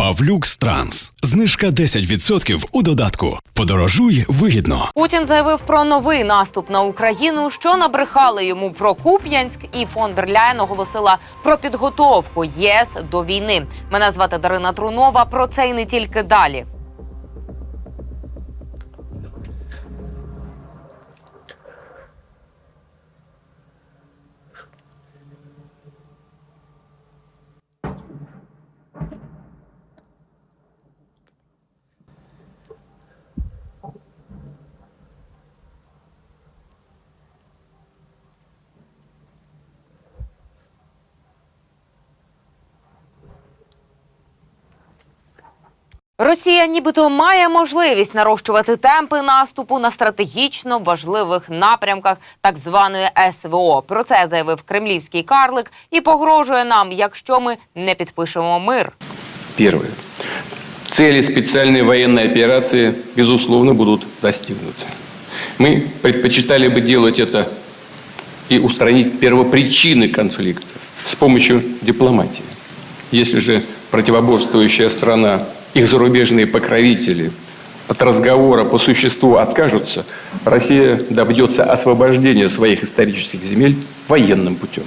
Павлюкс Транс. Знижка 10% у додатку. Подорожуй вигідно. Путін заявив про новий наступ на Україну, що набрехали йому про Куп'янськ, і фон дер Ляєн оголосила про підготовку ЄС до війни. Мене звати Дарина Трунова. Про це і не тільки далі. Росія нібито має можливість нарощувати темпи наступу на стратегічно важливих напрямках так званої СВО. Про це заявив кремлівський карлик і погрожує нам, якщо ми не підпишемо мир. Первое. Цели специальной военной операции, безусловно, будут достигнуты. Мы предпочитали бы делать это и устранить первопричины конфликта с помощью дипломатии. Если же противоборствующая страна, их зарубежные покровители от разговора по существу откажутся, Россия добьется освобождения своих исторических земель военным путем.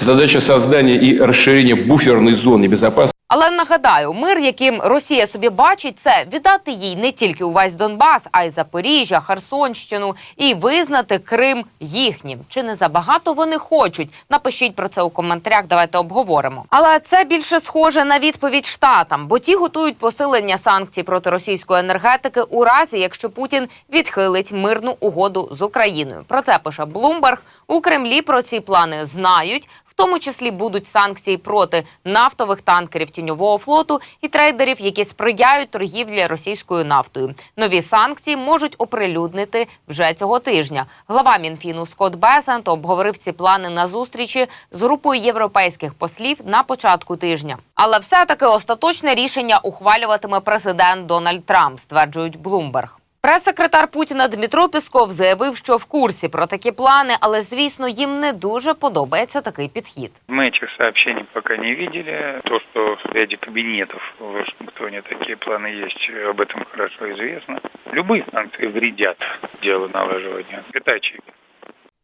Задача создания и расширения буферной зоны безопасности Але нагадаю, мир, яким Росія собі бачить, це віддати їй не тільки увесь Донбас, а й Запоріжжя, Херсонщину і визнати Крим їхнім. Чи не забагато вони хочуть? Напишіть про це у коментарях. Давайте обговоримо. Але це більше схоже на відповідь штатам, бо ті готують посилення санкцій проти російської енергетики у разі, якщо Путін відхилить мирну угоду з Україною. Про це пише Блумберг. У Кремлі про ці плани знають. Тому числі будуть санкції проти нафтових танкерів тіньового флоту і трейдерів, які сприяють торгівлі російською нафтою. Нові санкції можуть оприлюднити вже цього тижня. Глава Мінфіну Скотт Бесент обговорив ці плани на зустрічі з групою європейських послів на початку тижня. Але все-таки остаточне рішення ухвалюватиме президент Дональд Трамп, стверджують Блумберг. Прес-секретар Путіна Дмитро Пісков заявив, що в курсі про такі плани, але звісно їм не дуже подобається такий підхід. Мы этих сообщений пока не видели. То, что в ряде кабинетов в Вашингтоне такие планы есть, об этом хорошо известно. Любые санкции вредят делу налаживания. Это очевидно.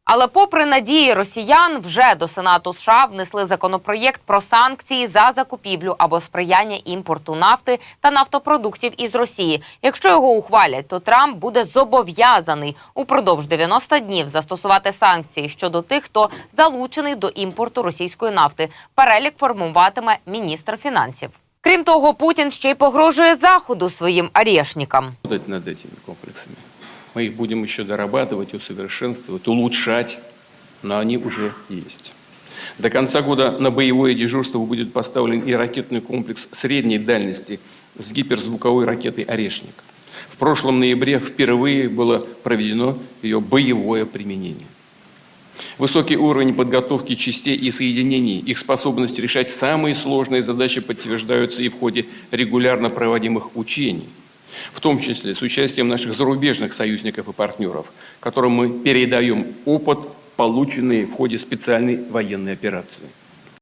Але, попри надії росіян, вже до Сенату США внесли законопроєкт про санкції за закупівлю або сприяння імпорту нафти та нафтопродуктів із Росії. Якщо його ухвалять, то Трамп буде зобов'язаний упродовж 90 днів застосувати санкції щодо тих, хто залучений до імпорту російської нафти. Перелік формуватиме міністр фінансів. Крім того, Путін ще й погрожує заходу своїм арешникам. над этими комплексами. Мы их будем еще дорабатывать, усовершенствовать, улучшать, но они уже есть. До конца года на боевое дежурство будет поставлен и ракетный комплекс средней дальности с гиперзвуковой ракетой «Орешник». В прошлом ноябре впервые было проведено ее боевое применение. Высокий уровень подготовки частей и соединений, их способность решать самые сложные задачи подтверждаются и в ходе регулярно проводимых учений, в том числе с участием наших зарубежных союзников и партнеров, которым мы передаем опыт, полученный в ходе специальной военной операции.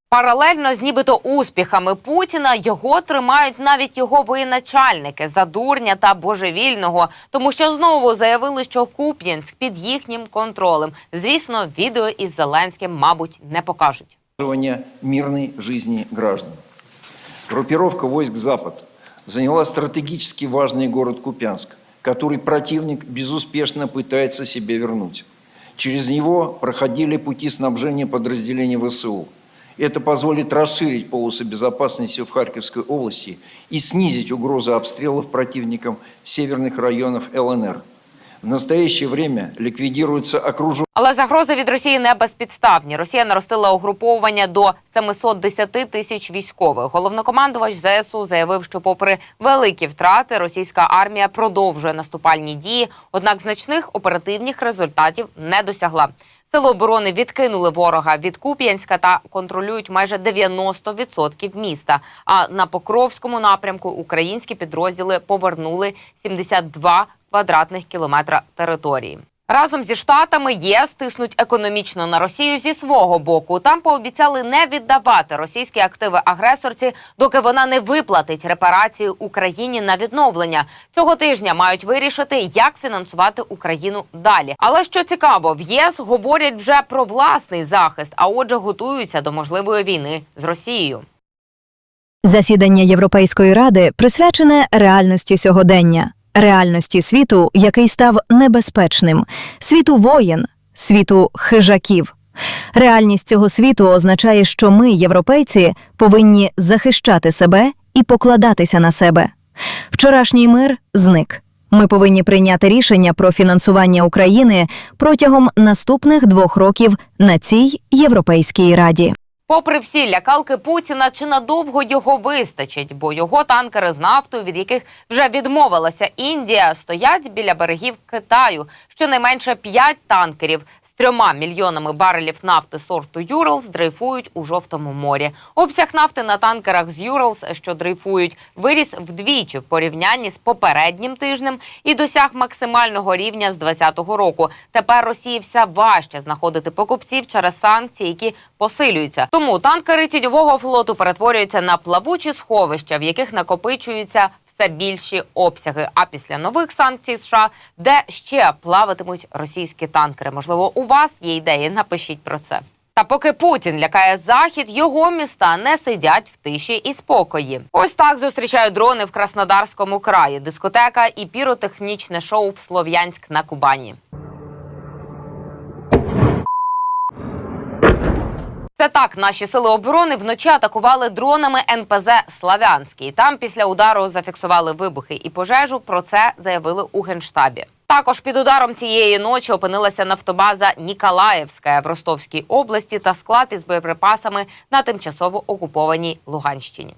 Паралельно з нібито успіхами Путіна його тримають навіть його воєначальники за дурня та божевільного, тому що знову заявили, що Куп'янськ під їхнім контролем. Звісно, відео із Зеленським, мабуть, не покажуть. поддерживания мирной жизни граждан. Группировка войск «Запад» заняла стратегически важный город Купянск, который противник безуспешно пытается себе вернуть. Через него проходили пути снабжения подразделений ВСУ. Это позволит расширить полосы безопасности в Харьковской области и снизить угрозу обстрелов противником северных районов ЛНР. В настоящее время ликвидируется окружение Але загрози від Росії не безпідставні. Росія наростила угруповування до 710 тисяч військових. Головнокомандувач ЗСУ заявив, що, попри великі втрати, російська армія продовжує наступальні дії, однак значних оперативних результатів не досягла. Сили оборони відкинули ворога від Куп'янська та контролюють майже 90% міста. А на Покровському напрямку українські підрозділи повернули 72 квадратних кілометра території. Разом зі штатами ЄС тиснуть економічно на Росію зі свого боку. Там пообіцяли не віддавати російські активи агресорці, доки вона не виплатить репарації Україні на відновлення. Цього тижня мають вирішити, як фінансувати Україну далі. Але що цікаво, в ЄС говорять вже про власний захист, а отже, готуються до можливої війни з Росією. Засідання Європейської ради присвячене реальності сьогодення, реальності світу, який став небезпечним, світу воєн, світу хижаків. Реальність цього світу означає, що ми, європейці, повинні захищати себе і покладатися на себе. Вчорашній мир зник. Ми повинні прийняти рішення про фінансування України протягом наступних двох років на цій Європейській раді. Попри всі лякалки Путіна, чи надовго його вистачить, бо його танкери з нафтою, від яких вже відмовилася Індія, стоять біля берегів Китаю. Щонайменше п'ять танкерів трьома мільйонами барелів нафти сорту Юралс дрейфують у жовтому морі. Обсяг нафти на танкерах з Юралс, що дрейфують, виріс вдвічі в порівнянні з попереднім тижнем і досяг максимального рівня з 2020 року. Тепер Росії все важче знаходити покупців через санкції, які посилюються. Тому танкери тіньового флоту перетворюються на плавучі сховища, в яких накопичуються все більші обсяги. А після нових санкцій США, де ще плаватимуть російські танкери? Можливо, у вас є ідеї? Напишіть про це. Та поки Путін лякає захід, його міста не сидять в тиші і спокої. Ось так зустрічають дрони в Краснодарському краї, дискотека і піротехнічне шоу в Слов'янськ на Кубані. Це так, наші сили оборони вночі атакували дронами НПЗ Славянський. Там після удару зафіксували вибухи і пожежу. Про це заявили у генштабі. Також під ударом цієї ночі опинилася нафтобаза Ніколаївська в Ростовській області та склад із боєприпасами на тимчасово окупованій Луганщині.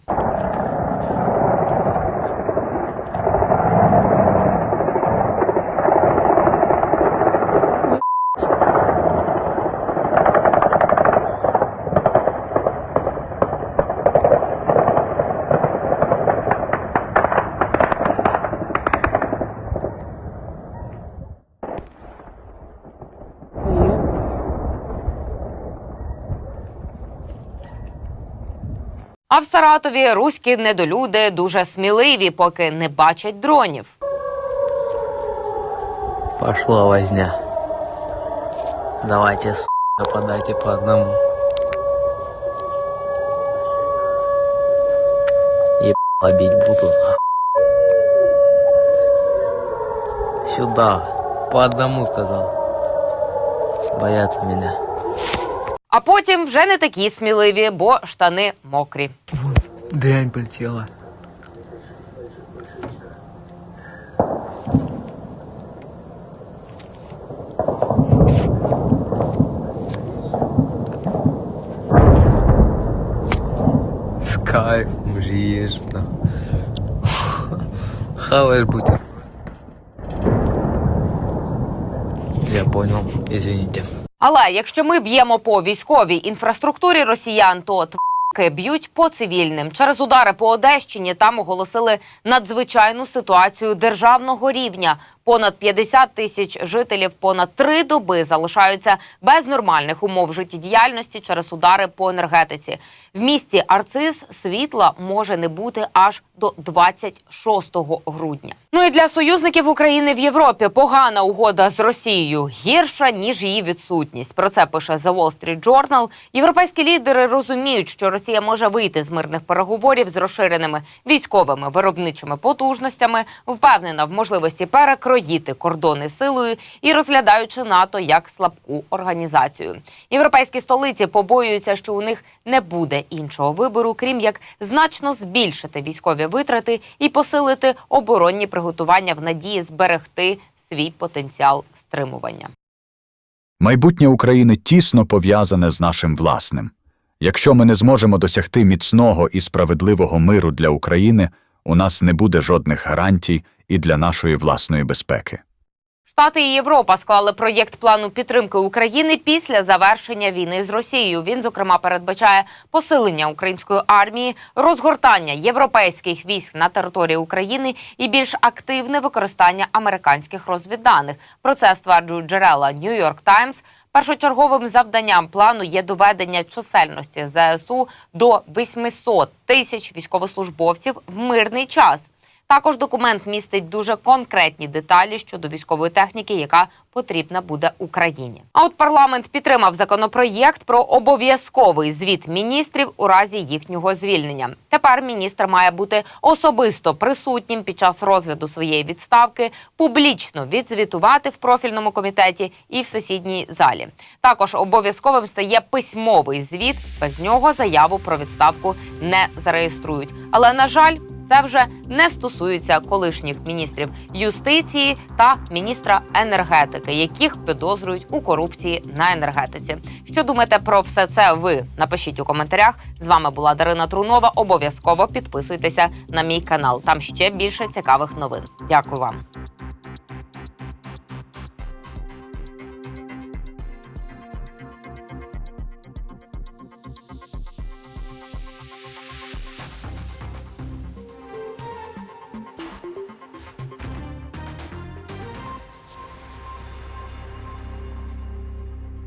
А в Саратові руські недолюди дуже сміливі, поки не бачать дронів. Пошла возня. Давайте, с***, нападайте по одному. Еб***ь, бить буду. Сюда. По одному сказал. Боятся меня. А потім вже не такі сміливі, бо штани мокрі. Дрянь полетела. С кайфом жиешь, да. Хаваешь бутер. Я понял, извините. Але якщо ми б'ємо по військовій інфраструктурі росіян, то тварки б'ють по цивільним. Через удари по Одещині там оголосили надзвичайну ситуацію державного рівня. Понад 50 тисяч жителів понад три доби залишаються без нормальних умов життєдіяльності через удари по енергетиці. В місті Арцис світла може не бути аж до 26 грудня. Ну і для союзників України в Європі погана угода з Росією гірша ніж її відсутність. Про це пише The Wall Street Journal. Європейські лідери розуміють, що Росія може вийти з мирних переговорів з розширеними військовими виробничими потужностями, впевнена в можливості перекроїти кордони силою і розглядаючи НАТО як слабку організацію. Європейські столиці побоюються, що у них не буде іншого вибору, крім як значно збільшити військові витрати і посилити оборонні приготування в надії зберегти свій потенціал стримування. Майбутнє України тісно пов'язане з нашим власним. Якщо ми не зможемо досягти міцного і справедливого миру для України, у нас не буде жодних гарантій і для нашої власної безпеки. Штати і Європа склали проєкт плану підтримки України після завершення війни з Росією. Він зокрема передбачає посилення української армії, розгортання європейських військ на території України і більш активне використання американських розвідданих. Про це стверджують джерела New York Times. Першочерговим завданням плану є доведення чисельності ЗСУ до 800 тисяч військовослужбовців в мирний час. Також документ містить дуже конкретні деталі щодо військової техніки, яка потрібна буде Україні. А от парламент підтримав законопроєкт про обов'язковий звіт міністрів у разі їхнього звільнення. Тепер міністр має бути особисто присутнім під час розгляду своєї відставки, публічно відзвітувати в профільному комітеті і в сесійній залі. Також обов'язковим стає письмовий звіт. Без нього заяву про відставку не зареєструють. Але на жаль. Це вже не стосується колишніх міністрів юстиції та міністра енергетики, яких підозрюють у корупції на енергетиці. Що думаєте про все це? Ви напишіть у коментарях. З вами була Дарина Трунова. Обов'язково підписуйтеся на мій канал. Там ще більше цікавих новин. Дякую вам.